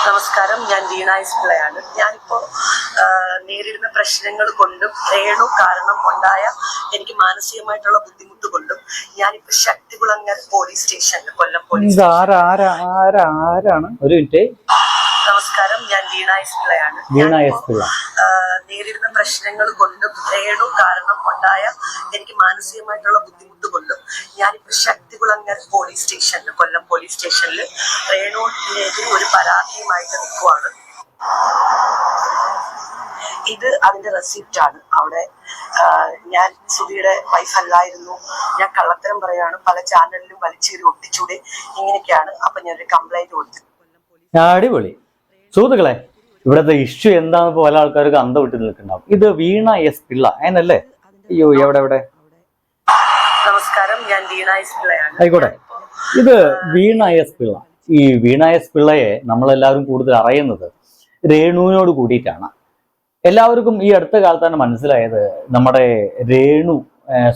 നമസ്കാരം. ഞാൻ വീണ പിള്ളയാണ് ഞാനിപ്പോ ആ, നേരിടുന്ന പ്രശ്നങ്ങൾ കൊണ്ടും രേണു കാരണം ഉണ്ടായ എനിക്ക് മാനസികമായിട്ടുള്ള ബുദ്ധിമുട്ട് കൊണ്ടും ഞാനിപ്പോ ശക്തികുളങ്ങർ പോലീസ് സ്റ്റേഷനിൽ കൊല്ലം പോലീസ് ഇത് ആരാ ആരാ ആരാ ആരാണ്? ഒരു മിനിറ്റ്. നമസ്കാരം. ഞാൻ വീണ പിള്ളയാണ് വീണ ആ, നേരിടുന്ന പ്രശ്നങ്ങൾ കൊണ്ടും വേണു കാരണം ഉണ്ടായ എനിക്ക് മാനസികമായിട്ടുള്ള ബുദ്ധിമുട്ട് കൊണ്ടും ഞാനിപ്പോ ശക്തികുളങ്ങർ പോലീസ് സ്റ്റേഷനിൽ കൊല്ലം പോലീസ് സ്റ്റേഷനിൽ റേണുവിനെതിരെ ഒരു പരാതിയുമായിട്ട് നിൽക്കുവാണ്. ഇത് അതിന്റെ റെസിപ്റ്റ് ആണ്. അവിടെ ഞാൻ സുധിയുടെ വൈഫ് അല്ലായിരുന്നു. ഞാൻ കള്ളത്തരം പറയാണ്. പല ചാനലിലും വലിച്ചേറി ഒട്ടിച്ചൂടെ ഇങ്ങനെയൊക്കെയാണ്. അപ്പൊ ഞാനൊരു കംപ്ലൈന്റ് കൊടുത്തു. അടിപൊളി. സുഹൃത്തുക്കളെ ഇവിടുത്തെ ഇഷ്യൂ എന്താണെന്ന് പല ആൾക്കാർക്ക് അന്ത വിട്ട് നിൽക്കുന്നുണ്ടാവും. ഇത് വീണ എസ് പിള്ള എന്നല്ലേ അയ്യോ എവിടെ എവിടെ നമസ്കാരം ഞാൻ വീണ എസ് പിള്ളയാണ്. ആയിക്കോട്ടെ. ഇത് വീണ എസ് പിള്ള. ഈ വീണ എസ് പിള്ളയെ നമ്മളെല്ലാവരും കൂടുതൽ അറിയുന്നത് രേണുവിനോട് കൂടിയിട്ടാണ്. എല്ലാവർക്കും ഈ അടുത്ത കാലത്താണ് മനസ്സിലായത് നമ്മുടെ രേണു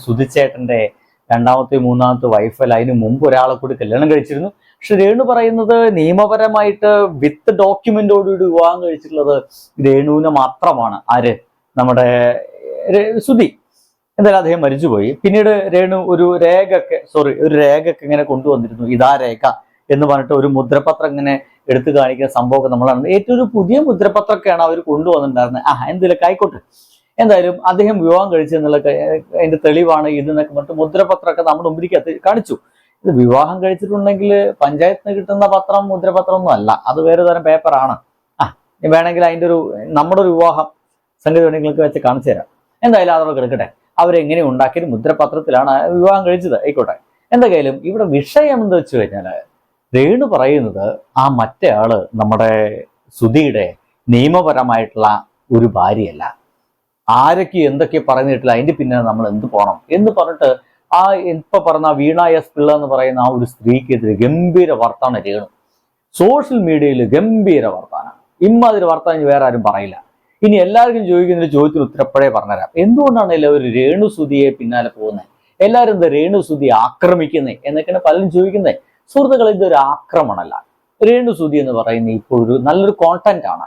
സുധിച്ചേട്ടന്റെ രണ്ടാമത്തെ മൂന്നാമത്തെ വൈഫല്ല അതിന് മുമ്പ് ഒരാളെ കൂടി കല്യാണം കഴിച്ചിരുന്നു. പക്ഷെ രേണു പറയുന്നത് നിയമപരമായിട്ട് വിത്ത് ഡോക്യുമെന്റോടുകൂടി വിവാഹം കഴിച്ചിട്ടുള്ളത് രേണുവിനെ മാത്രമാണ്. ആര്? നമ്മുടെ സുധി. എന്തായാലും അദ്ദേഹം മരിച്ചുപോയി. പിന്നീട് രേണു ഒരു രേഖയൊക്കെ സോറി ഒരു രേഖയൊക്കെ ഇങ്ങനെ കൊണ്ടുവന്നിരുന്നു. ഇതാ രേഖ എന്ന് പറഞ്ഞിട്ട് ഒരു മുദ്രപത്രം ഇങ്ങനെ എടുത്തു കാണിക്കുന്ന സംഭവമൊക്കെ നമ്മളാണ് ഏറ്റവും ഒരു പുതിയ മുദ്രപത്രമൊക്കെയാണ് അവർ കൊണ്ടുവന്നിട്ടുണ്ടായിരുന്നത്. ആ എന്തെങ്കിലും ആയിക്കോട്ടെ. എന്തായാലും അദ്ദേഹം വിവാഹം കഴിച്ചു എന്നുള്ള അതിന്റെ തെളിവാണ് ഇത് എന്നൊക്കെ പറഞ്ഞിട്ട് മുദ്രപത്രമൊക്കെ നമ്മുടെ മുമ്പിലേക്ക് കാണിച്ചു. ഇത് വിവാഹം കഴിച്ചിട്ടുണ്ടെങ്കിൽ പഞ്ചായത്തിന് കിട്ടുന്ന പത്രം മുദ്രപത്രം ഒന്നും അല്ല. അത് വേറെ തരം പേപ്പറാണ് ആ വേണമെങ്കിൽ അതിന്റെ ഒരു നമ്മുടെ ഒരു വിവാഹം സംഗതി വേണമെങ്കിൽ വെച്ച് കാണിച്ചു തരാം. എന്തായാലും അതോടെ കിടക്കട്ടെ. അവരെങ്ങനെ ഉണ്ടാക്കി മുദ്രപത്രത്തിലാണ് വിവാഹം കഴിച്ചത്. ആയിക്കോട്ടെ. എന്തായാലും ഇവിടെ വിഷയം എന്താ വെച്ച് കഴിഞ്ഞാൽ രേണു പറയുന്നത് ആ മറ്റേ ആൾ നമ്മുടെ സുധിയുടെ നിയമപരമായിട്ടുള്ള ഒരു ഭാര്യയല്ല. ആരൊക്കെ എന്തൊക്കെ പറഞ്ഞിട്ടില്ല അതിന്റെ പിന്നെ നമ്മൾ എന്ത് പോണം എന്ന് പറഞ്ഞിട്ട് ആ ഇപ്പൊ പറഞ്ഞ വീണ എസ് പിള്ള എന്ന് പറയുന്ന ആ ഒരു സ്ത്രീക്കെതിരെ ഗംഭീര വർത്താനം രേണു. സോഷ്യൽ മീഡിയയിൽ ഗംഭീര വർത്താനം. ഇമ്മാതിരി വർത്താനം വേറെ ആരും പറയില്ല. ഇനി എല്ലാവർക്കും ചോദിക്കുന്ന ഒരു ചോദ്യത്തിന് ഉത്തരപ്പഴേ പറഞ്ഞുതരാം. എന്തുകൊണ്ടാണ് എല്ലാവരും രേണു സുധിയെ പിന്നാലെ പോകുന്നത്? എല്ലാവരും എന്താ രേണു സുധി ആക്രമിക്കുന്നത് എന്നൊക്കെയാണ് പലരും ചോദിക്കുന്നത്. സുഹൃത്തുക്കൾ ഇതൊരു ആക്രമണമല്ല. രേണു സുധി എന്ന് പറയുന്ന ഇപ്പോൾ ഒരു നല്ലൊരു കോണ്ടന്റ് ആണ്.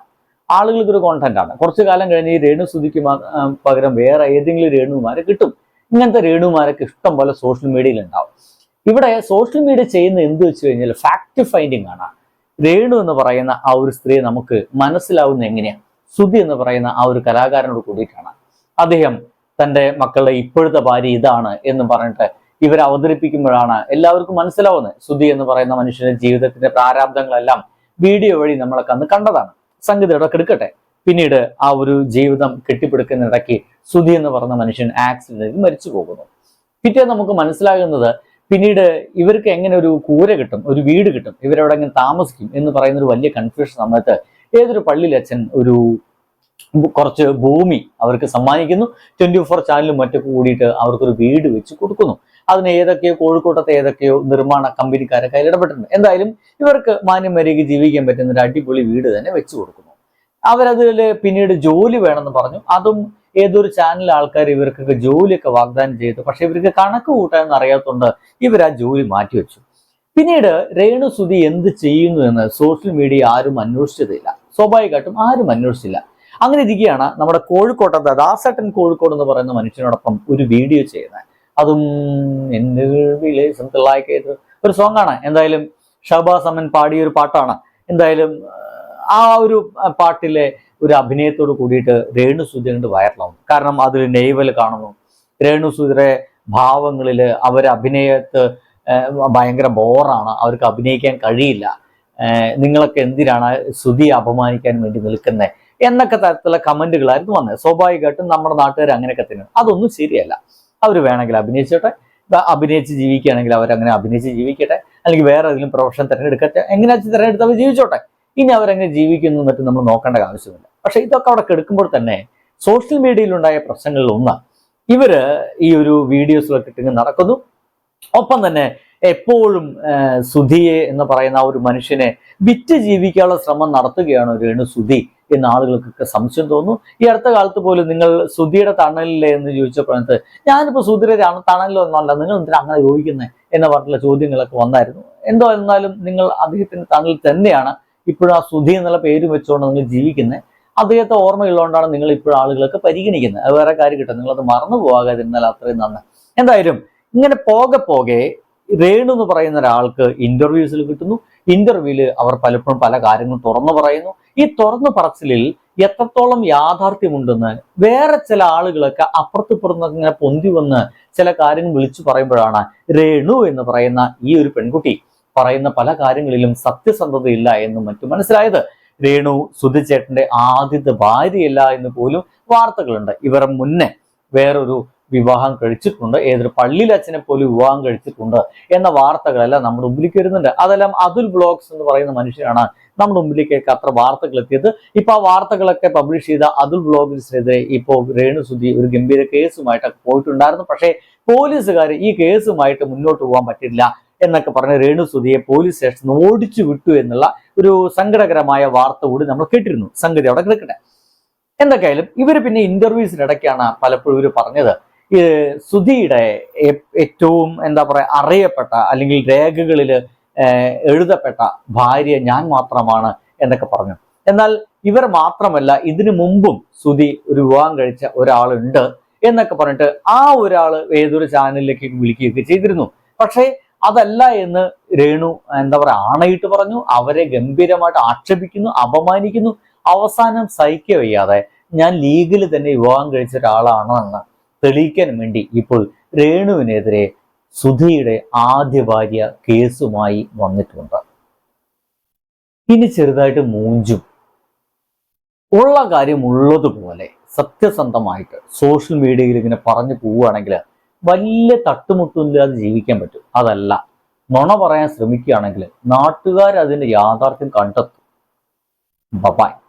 ആളുകൾക്കൊരു കോണ്ടന്റ് ആണ്. കുറച്ചു കാലം കഴിഞ്ഞ് ഈ രേണു സുധിക്ക് മാ- ആ, പകരം വേറെ ഏതെങ്കിലും രേണുമാരെ കിട്ടും. ഇങ്ങനത്തെ രേണുമാരൊക്കെ ഇഷ്ടം പോലെ സോഷ്യൽ മീഡിയയിൽ ഉണ്ടാവും ഇവിടെ സോഷ്യൽ മീഡിയ ചെയ്യുന്ന എന്ത് വെച്ച് കഴിഞ്ഞാൽ ഫാക്ട് ഫൈൻഡിങ് ആണ്. രേണു എന്ന് പറയുന്ന ആ ഒരു സ്ത്രീ നമുക്ക് മനസ്സിലാവുന്ന എങ്ങനെയാ? സുധി എന്ന് പറയുന്ന ആ ഒരു കലാകാരനോട് കൂടിയിട്ടാണ്. അദ്ദേഹം തന്റെ മക്കളുടെ ഇപ്പോഴത്തെ ഭാര്യ ഇതാണ് എന്ന് പറഞ്ഞിട്ട് ഇവരെ അവതരിപ്പിക്കുമ്പോഴാണ് എല്ലാവർക്കും മനസ്സിലാവുന്നത്. സുധി എന്ന് പറയുന്ന മനുഷ്യന്റെ ജീവിതത്തിന്റെ പ്രാരാബ്ദങ്ങളെല്ലാം വീഡിയോ വഴി നമ്മളൊക്കെ അന്ന് കണ്ടതാണ്. സംഗീതം ഇടക്കെടുക്കട്ടെ പിന്നീട് ആ ഒരു ജീവിതം കെട്ടിപ്പിടിക്കുന്നിടയ്ക്ക് സുധി എന്ന് പറഞ്ഞ മനുഷ്യൻ ആക്സിഡന്റിൽ മരിച്ചു പോകുന്നു. പിറ്റേ നമുക്ക് മനസ്സിലാകുന്നത് പിന്നീട് ഇവർക്ക് എങ്ങനെ ഒരു കൂര കിട്ടും ഒരു വീട് കിട്ടും ഇവരവിടെ എങ്ങനെ താമസിക്കും എന്ന് പറയുന്ന ഒരു വലിയ കൺഫ്യൂഷൻ സമയത്ത് ഏതൊരു പള്ളിയിലച്ഛൻ ഒരു കുറച്ച് ഭൂമി അവർക്ക് സമ്മാനിക്കുന്നു. ട്വന്റി ഫോർ ചാനലും മറ്റൊക്കെ കൂടിയിട്ട് അവർക്കൊരു വീട് വെച്ച് കൊടുക്കുന്നു. അതിന് ഏതൊക്കെയോ കോഴിക്കോട്ടത്തെ ഏതൊക്കെയോ നിർമ്മാണ കമ്പനിക്കാരൊക്കെ ഇടപെട്ടിട്ടുണ്ട്. എന്തായാലും ഇവർക്ക് മാന്യം വരികയ്ക്ക് ജീവിക്കാൻ പറ്റുന്ന ഒരു അടിപൊളി വീട് തന്നെ വെച്ച് കൊടുക്കുന്നു. അവരതിൽ പിന്നീട് ജോലി വേണമെന്ന് പറഞ്ഞു. അതും ഏതൊരു ചാനൽ ആൾക്കാർ ഇവർക്കൊക്കെ ജോലിയൊക്കെ വാഗ്ദാനം ചെയ്തു. പക്ഷെ ഇവർക്ക് കണക്ക് കൂട്ടാൻ അറിയാത്തതുകൊണ്ട് ഇവർ ആ ജോലി മാറ്റിവെച്ചു. പിന്നീട് രേണു സുധി എന്ത് ചെയ്യുന്നു എന്ന് സോഷ്യൽ മീഡിയ ആരും അന്വേഷിച്ചതില്ല. സ്വാഭാവികമായിട്ടും ആരും അന്വേഷിച്ചില്ല. അങ്ങനെ ഇരിക്കുകയാണ് നമ്മുടെ കോഴിക്കോട്ടത്തെ ദാസട്ടൻ കോഴിക്കോട് എന്ന് പറയുന്ന മനുഷ്യനോടൊപ്പം ഒരു വീഡിയോ ചെയ്യുന്നത്. അതും എന്റെ ലൈക്ക് ഒരു സോങ് ആണ്. എന്തായാലും ഷഹബാസ് അമ്മൻ പാടിയ ഒരു പാട്ടാണ്. എന്തായാലും ആ ഒരു പാട്ടിലെ ഒരു അഭിനയത്തോട് കൂടിയിട്ട് രേണു സുധീരന്റെ വൈറലാവും കാരണം അതിൽ നെയ്വൽ കാണുന്നു. രേണു സുധീരെ ഭാവങ്ങളിൽ അവർ അഭിനയത്ത് ഭയങ്കര ബോറാണ് അവർക്ക് അഭിനയിക്കാൻ കഴിയില്ല. നിങ്ങളൊക്കെ എന്തിനാണ് സുധിയെ അപമാനിക്കാൻ വേണ്ടി നിൽക്കുന്നത് എന്നൊക്കെ തരത്തിലുള്ള കമന്റുകളായിരുന്നു വന്നത്. സ്വാഭാവികമായിട്ടും നമ്മുടെ നാട്ടുകാർ അങ്ങനെയൊക്കെ തന്നെ അതൊന്നും ശരിയല്ല. അവർ വേണമെങ്കിൽ അഭിനയിച്ചോട്ടെ. അഭിനയിച്ച് ജീവിക്കുകയാണെങ്കിൽ അവരങ്ങനെ അഭിനയിച്ച് ജീവിക്കട്ടെ. അല്ലെങ്കിൽ വേറെ ഏതെങ്കിലും പ്രൊഫഷൻ തിരഞ്ഞെടുക്കട്ടെ. എങ്ങനെ തിരഞ്ഞെടുത്ത് അവർ ജീവിച്ചോട്ടെ? ഇനി അവരെങ്ങനെ ജീവിക്കുന്നു എന്നിട്ട് നമ്മൾ നോക്കേണ്ട ആവശ്യമില്ല. പക്ഷെ ഇതൊക്കെ അവിടെ കെടുക്കുമ്പോൾ തന്നെ സോഷ്യൽ മീഡിയയിലുണ്ടായ പ്രശ്നങ്ങളിൽ ഒന്ന് ഇവർ ഈ ഒരു വീഡിയോസിലൊക്കെ ഇട്ടിങ്ങനെ നടക്കുന്നു. ഒപ്പം തന്നെ എപ്പോഴും സുധിയെ എന്ന് പറയുന്ന ആ ഒരു മനുഷ്യനെ വിറ്റ് ജീവിക്കാനുള്ള ശ്രമം നടത്തുകയാണ് രേണു സുധി എന്ന ആളുകൾക്കൊക്കെ സംശയം തോന്നുന്നു. ഈ അടുത്ത കാലത്ത് പോലും നിങ്ങൾ സുധിയുടെ തണലിലെ എന്ന് ചോദിച്ചപ്പോഴത്ത് ഞാനിപ്പോ സുധിയുടെ തണലിലോ തണലിലൊന്നല്ല നിങ്ങൾ എന്തിനാ അങ്ങനെ ചോദിക്കുന്നത് എന്ന് പറഞ്ഞിട്ടുള്ള ചോദ്യങ്ങളൊക്കെ വന്നായിരുന്നു. എന്തോ എന്നാലും നിങ്ങൾ അദ്ദേഹത്തിന്റെ തണലിൽ തന്നെയാണ് ഇപ്പോഴും ആ സുധി എന്നുള്ള പേര് വെച്ചുകൊണ്ട് നിങ്ങൾ ജീവിക്കുന്നത് അദ്ദേഹത്തെ ഓർമ്മയുള്ളതുകൊണ്ടാണ് നിങ്ങൾ ഇപ്പോഴും ആളുകളൊക്കെ പരിഗണിക്കുന്നത്. അത് വേറെ കാര്യം കിട്ടും. നിങ്ങളത് മറന്നു പോകാതിരുന്നാൽ അത്രയും നന്ന്. എന്തായാലും ഇങ്ങനെ പോകെ പോകെ രേണു എന്ന് പറയുന്ന ഒരാൾക്ക് ഇന്റർവ്യൂസിൽ കിട്ടുന്നു. ഇന്റർവ്യൂവിൽ അവർ പലപ്പോഴും പല കാര്യങ്ങളും തുറന്നു പറയുന്നു. ഈ തുറന്നു പറച്ചിലിൽ എത്രത്തോളം യാഥാർത്ഥ്യമുണ്ടെന്ന് വേറെ ചില ആളുകളൊക്കെ അപ്പുറത്തിപ്പുറത്ത് ഇങ്ങനെ പൊന്തി വന്ന് ചില കാര്യങ്ങൾ വിളിച്ചു പറയുമ്പോഴാണ് രേണു എന്ന് പറയുന്ന ഈ ഒരു പെൺകുട്ടി പറയുന്ന പല കാര്യങ്ങളിലും സത്യസന്ധതയില്ല എന്നും മറ്റും മനസ്സിലായത്. രേണു സുധിച്ചേട്ടന്റെ ആദ്യത്തെ ഭാര്യയല്ല എന്ന് പോലും വാർത്തകളുണ്ട്. ഇവർ മുന്നേ വേറൊരു വിവാഹം കഴിച്ചിട്ടുണ്ട്. ഏതൊരു പള്ളിയിൽ അച്ഛനെ പോലും വിവാഹം കഴിച്ചിട്ടുണ്ട് എന്ന വാർത്തകളെല്ലാം നമ്മുടെ മുമ്പിലേക്ക് വരുന്നുണ്ട് അതെല്ലാം അതുൽ ബ്ലോഗ്സ് എന്ന് പറയുന്ന മനുഷ്യനാണ് നമ്മുടെ മുമ്പിലേക്കൊക്കെ അത്ര വാർത്തകൾ എത്തിയത്. ഇപ്പൊ ആ വാർത്തകളൊക്കെ പബ്ലിഷ് ചെയ്ത അതുൽ ബ്ലോഗിനെതിരെ രേണു സുധി ഒരു ഗംഭീര കേസുമായിട്ടൊക്കെ പോയിട്ടുണ്ടായിരുന്നു. പക്ഷേ പോലീസുകാർ ഈ കേസുമായിട്ട് മുന്നോട്ട് പോകാൻ പറ്റില്ല എന്നൊക്കെ പറഞ്ഞ് രേണു സുധിയെ പോലീസ് സ്റ്റേഷൻ ഓടിച്ചു വിട്ടു എന്നുള്ള ഒരു സങ്കടകരമായ വാർത്ത കൂടി നമ്മൾ കേട്ടിരുന്നു. സംഗതി അവിടെ കിടക്കട്ടെ. എന്തൊക്കെയായാലും ഇവർ പിന്നെ ഇന്റർവ്യൂസിനിടയ്ക്കാണ് പലപ്പോഴും ഇവർ പറഞ്ഞത്. ഈ സുധിയുടെ ഏറ്റവും എന്താ പറയാ അറിയപ്പെട്ട അല്ലെങ്കിൽ രേഖകളിൽ എഴുതപ്പെട്ട ഭാര്യ ഞാൻ മാത്രമാണ് എന്നൊക്കെ പറഞ്ഞു. എന്നാൽ ഇവർ മാത്രമല്ല ഇതിനു മുമ്പും സുധി ഒരു വിവാഹം കഴിച്ച ഒരാളുണ്ട് എന്നൊക്കെ പറഞ്ഞിട്ട് ആ ഒരാൾ ഏതൊരു ചാനലിലേക്ക് വിളിക്കുകയൊക്കെ ചെയ്തിരുന്നു. പക്ഷേ അതല്ല എന്ന് രേണു എന്താ പറയുക ആണയിട്ട് പറഞ്ഞു അവരെ ഗംഭീരമായിട്ട് ആക്ഷേപിക്കുന്നു അപമാനിക്കുന്നു. അവസാനം സഹിക്ക വയ്യാതെ ഞാൻ ലീഗിൽ തന്നെ വിവാഹം കഴിച്ച ഒരാളാണോ എന്ന് തെളിയിക്കാൻ വേണ്ടി ഇപ്പോൾ രേണുവിനെതിരെ സുധിയുടെ ആദ്യ ഭാര്യ കേസുമായി വന്നിട്ടുണ്ട്. ഇനി ചെറുതായിട്ട് മൂഞ്ചും. ഉള്ള കാര്യം ഉള്ളതുപോലെ സത്യസന്ധമായിട്ട് സോഷ്യൽ മീഡിയയിൽ ഇങ്ങനെ പറഞ്ഞു പോവുകയാണെങ്കിൽ വലിയ തട്ടുമുട്ടില്ലാതെ ജീവിക്കാൻ പറ്റും. അതല്ല. നുണ പറയാൻ ശ്രമിക്കുകയാണെങ്കിൽ നാട്ടുകാർ അതിന്റെ യാഥാർത്ഥ്യം കണ്ടെത്തും. ബബായ്